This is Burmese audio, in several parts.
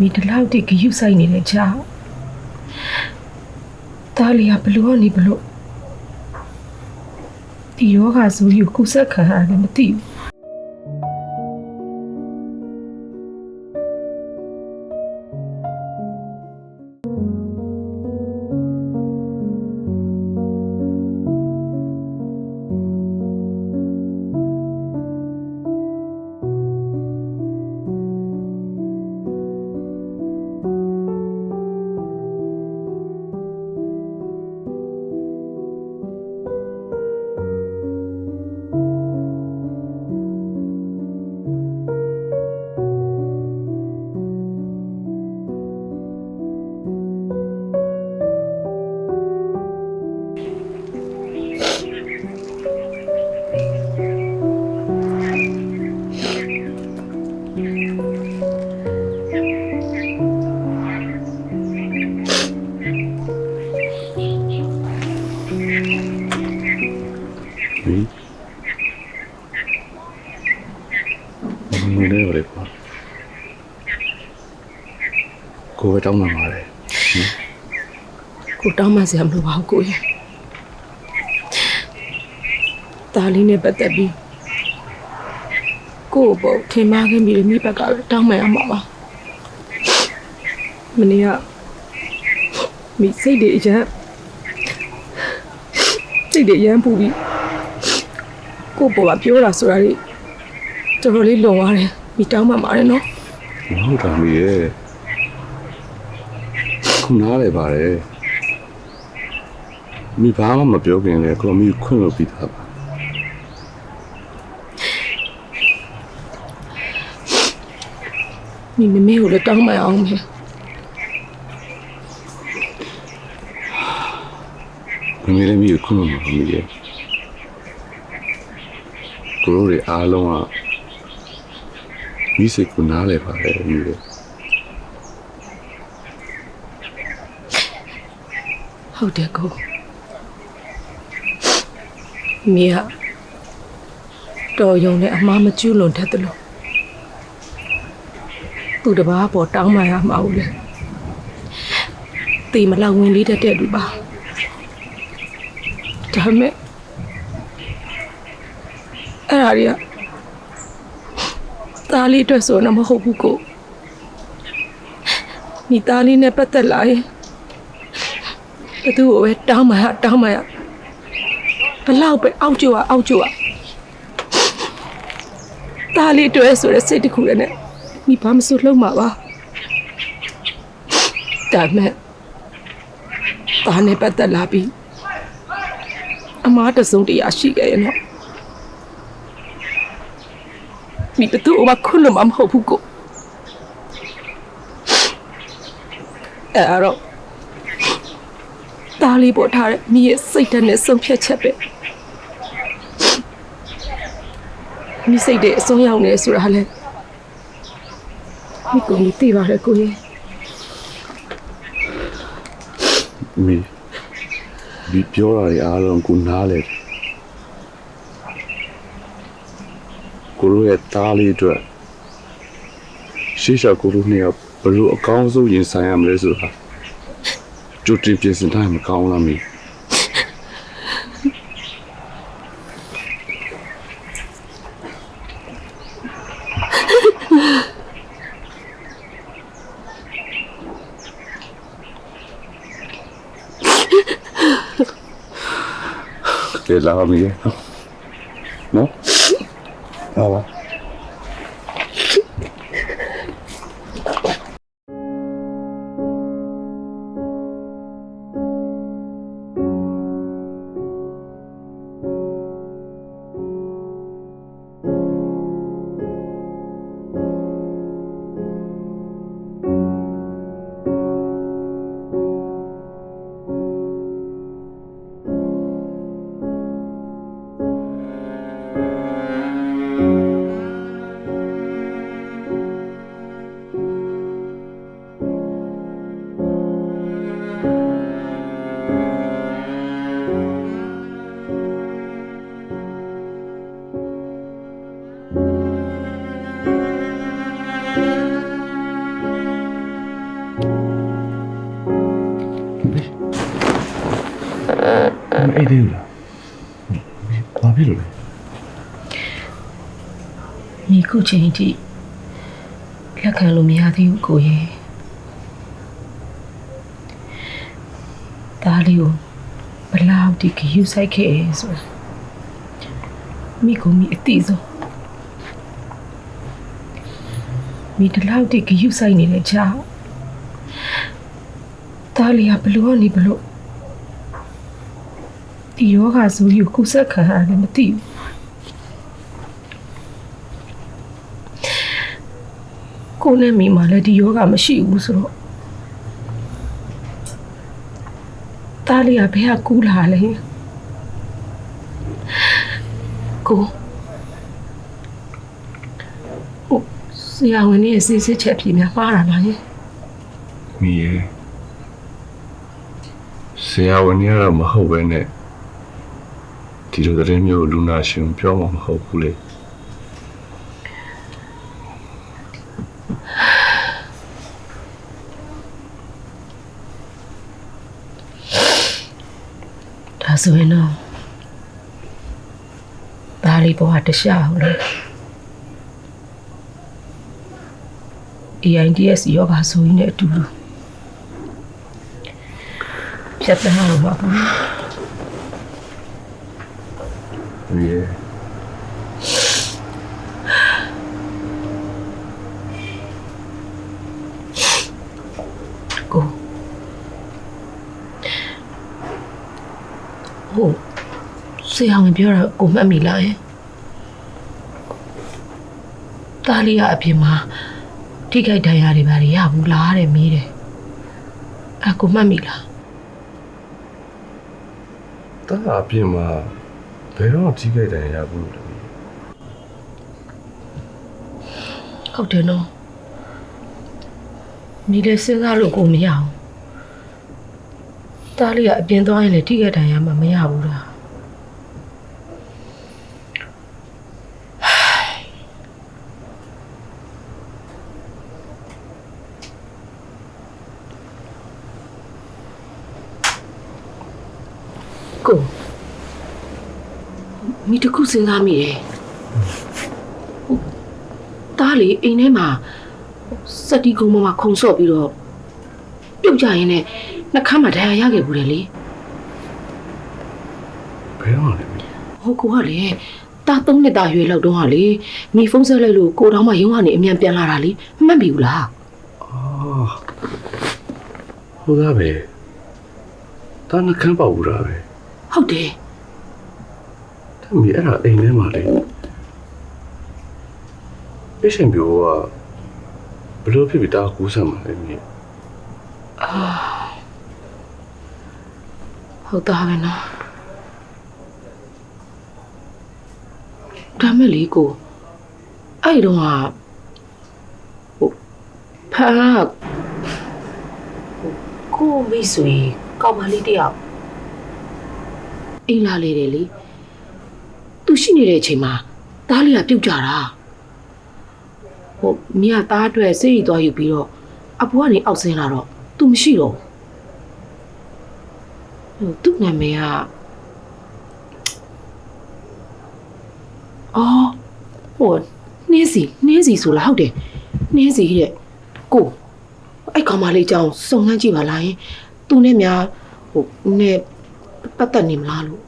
မိဒီလောက်တိဂယုဆိုင်နေတဲ့ကြောင့်တားလီကဘလို့ကနေဘလို့ဒီယောဂဆိုယူကုဆက်ခံရတယ်မသိဘူး ကိုယ်ပဲတောင်းမှမှာလေကိုတောင်းမှစရာမလိုပါဘူးကိုရဲ့တားလေးနဲ့ပတ်သက်ပြီးကို့ဘောခင်မခင်ပြီးမိဘက်ကလည်းတောင်းမှရမှာပါမနေ့ကမိစိတ်တွေအရင်စိတ်တွေအရင်ပူပြီးကို့ဘောကပြောတာဆိုတာလေတော်တော်လေးလွန်သွားတယ်မိတောင်းမှပါတယ်နော်မဟုတ်တာမီးရဲ့ ခုနားလေပါတယ်မိဘာမှမပြောခင်လေကိုမိခွင့်လို့ပြီးသားပါမိမမေကိုလည်းတောင်းမှအောင်မယ်မမေလည်းမိကိုခွင့်လို့မမီးရဲ့ကိုတို့တွေအားလုံးကမိစိတ်ကိုနားလေပါတယ်မီးရဲ့ ဟုတ်တယ်ကိုမိကတော်ယုံနဲ့အမားမကျူးလွန်တတ်တယ်လို့သူတပားပေါ်တောင်းမှရမှာဘူးလေတေမလောက်ဝင်လေးတတ်တဲ့လူပါဒါပေမဲ့အဲ့ဒါတွေကသားလေးအတွက်ဆိုတော့မဟုတ်ဘူးကိုမိသားလေးနဲ့ပတ်သက်လာရင် ဘသူ့ကိုပဲတောင်းမှတောင်းမှဘလောက်ပဲအောက်ကျွတ်အောက်ကျွတ်တားလေးတွဲဆိုတဲ့စိတ်တစ်ခုနဲ့မိဘမဆုလှုပ်မှာပါဒါမဲ့တားနဲ့ပတ်သက်လာပြီးအမားတစုံတရာရှိခဲ့ရဲ့နော်မိဘသူ့ကိုမခွလွန်မဟုတ်ဘူးကိုအဲ့တော့ လေးပေါ်ထားတဲ့မိရဲ့စိတ်ဓာတ်နဲ့ဆုံးဖြတ်ချက်ပဲမိစိတ်တဲ့အဆုံးရောက်နေဆိုတာလဲမိကိုမိသိပါတယ်ကိုရဲ့မီဒီပြောတာတွေအားလုံးကိုနားလေတယ်ကိုတို့ရဲ့သားလေးအတွက်ရှေ့လျှောက်ကိုတို့နှစ်ယောက်ဘယ်လိုအကောင်းဆုံးရင်ဆိုင်ရမလဲဆိုတာ ကြိုတင်ပြင်ဆင်ထားရင်မကောင်းလားမီကဲလာမီနော်ဟာပါ အိတ်သေးဘူးလားဘာဖြစ်လို့လဲမိခုချိန်အထိလက်ခံလို့မရသေးဘူးကိုရဲ့ဒါလေးကိုဘလောက်ဒီကယူဆိုင်ခဲ့ရဲဆိုတာမိကိုမိအတိဆုံးမိတလောက်ဒီကယူဆိုင်နေတဲ့ချာဒါလေးကဘလို့ကနေဘလို့ ဒီယောဂဆိုယူကုဆက်ခံရတယ်မသိဘူးကိုယ်နဲ့မိမှလည်းဒီယောဂမရှိဘူးဆိုတော့တားလေးကဘယ်ကကူးလာလဲကိုဟုတ်ဆရာဝန်ကြီးရဲ့စစ်စစ်ချက်ပြေများမှားတာလားယင်မိရဲ့ဆရာဝန်ကြီးကတော့မဟုတ်ပဲနဲ့ ဒီလိုသတင်းမျိုးလူနာရှင်ပြောမှာမဟုတ်ဘူးလေဒါဆိုရင်တော့ဒါလေးဘဝတခြားဟုတ်လေ AIDS ယောဂဆိုရင်လည်းအတူတူဖြတ်သန်းရမှာပေါ့ မိ ရဲ့ကိုဟုတ်ဆရာဝန်ပြောတာကိုမှတ်မိလားယင်တားလေးကအပြင်မှာထိခိုက်ဒဏ်ရာတွေဘာတွေရဘူးလားတဲ့မေးတယ်အကိုမှတ်မိလားတာအပြင်မှာဘ ယ်တော့ကြီးခဲ့တယ်ရဘူးလေဟုတ်တယ်နော်မိလည်းစဉ်းစားလို့ကိုမရအောင်တားလေးကအပြင်သွားရင်လည်းထိခိုက်ဒဏ်ရာမှမရဘူးလားကို မိတခုစဉ်းစားမိတယ်တားလေးအိမ်ထဲမှာစက်တီကုန်းပေါ်မှာခုံဆော့ပြီးတော့ပြုတ်ကြရင်လည်းနှာခမ်းမှာဒဏ်ရာရခဲ့ဘူးတယ်လေဘယ်တော့လဲမိဟိုကိုကလေတာသုံးနှစ်သားရွယ်လောက်တုန်းကလေမိဖုန်းဆက်လိုက်လို့ကိုတောင်းမှရုံးကနေအမြန်ပြန်လာတာလေမှတ်ပြီဘူးလားအာဟုတ်သားပဲတာနှခမ်းပေါဘူးလားပဲဟုတ်တယ် တမီအဲ့ဒါအိမ်ထဲမှာလေပရှင်ပြိုကဘယ်လို့ဖြစ်ပြီးတာကူးဆံမှာလဲမိဟုတ်သားပဲနော်ဒါမဲ့လေကိုအဲ့ဒီတော့ကဟိုဖားဟိုကိုမိတ်ဆွေကောက်မလေးတယောက်အိမ်လာလေတယ်လေ သူရှိနေတဲ့အချိန်မှာတားလေးကပြုတ်ကြတာဟိုမြတ်သားအတွက်စိတ်ရီသွားယူပြီးတော့အဘွားကနေအောက်ဆင်းလာတော့သူမရှိတော့ဘူးဟိုသူ့နာမည်ကအော်ဟိုနှင်းစီနှင်းစီဆိုလားဟုတ်တယ်နှင်းစီတဲ့ကိုအဲ့ကောင်မလေးကြောင်စုံနှမ်းကြည့်ပါလားယင်သူနဲ့များဟိုနဲ့ပတ်သက်နေမလားလို့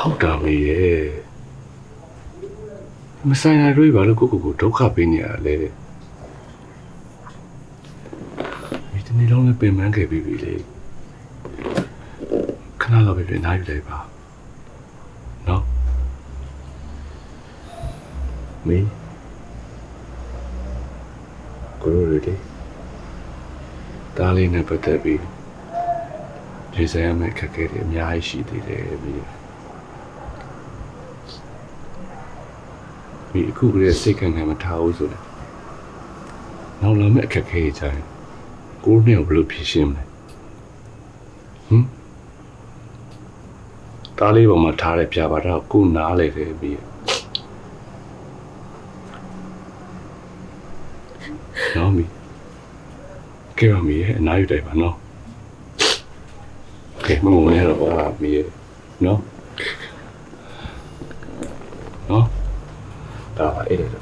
မဟုတ်တာမေရဲ့မဆိုင်ရတွေးပါလို့ကိုကိုကိုဒုက္ခပေးနေရလေမိတနေ့လုံးလည်းပင်ပန်းခဲ့ပြီးပြီလေခဏတော့ပဲပြန်နိုင်လိုက်ပါနော်မေကိုရိုရီလေတားလေးနဲ့ပတ်သက်ပြီးဒီဆိုင်ရမယ့်ခက်ခဲတွေအများကြီးရှိသေးတယ်မေ ဒီအခုကလေးစိတ်ခံခံမထားဘူးဆိုတယ်။နောက်လာမယ့်အခက်အခဲကြရင်ကိုယ်နဲ့ဘယ်လိုဖြေရှင်းမလဲ။ဟမ်တားလေးပေါ်မှာထားတဲ့ပြပါတော့ကိုယ်နားလေတယ်ပြီးရ။နော်မီကဲပါမီရဲ့အနားယူတိုက်ပါနော်။ကဲကဲမငုံနဲ့တော့ကွာမီးရနော်နော် ဒါပါအဲ့ဒါ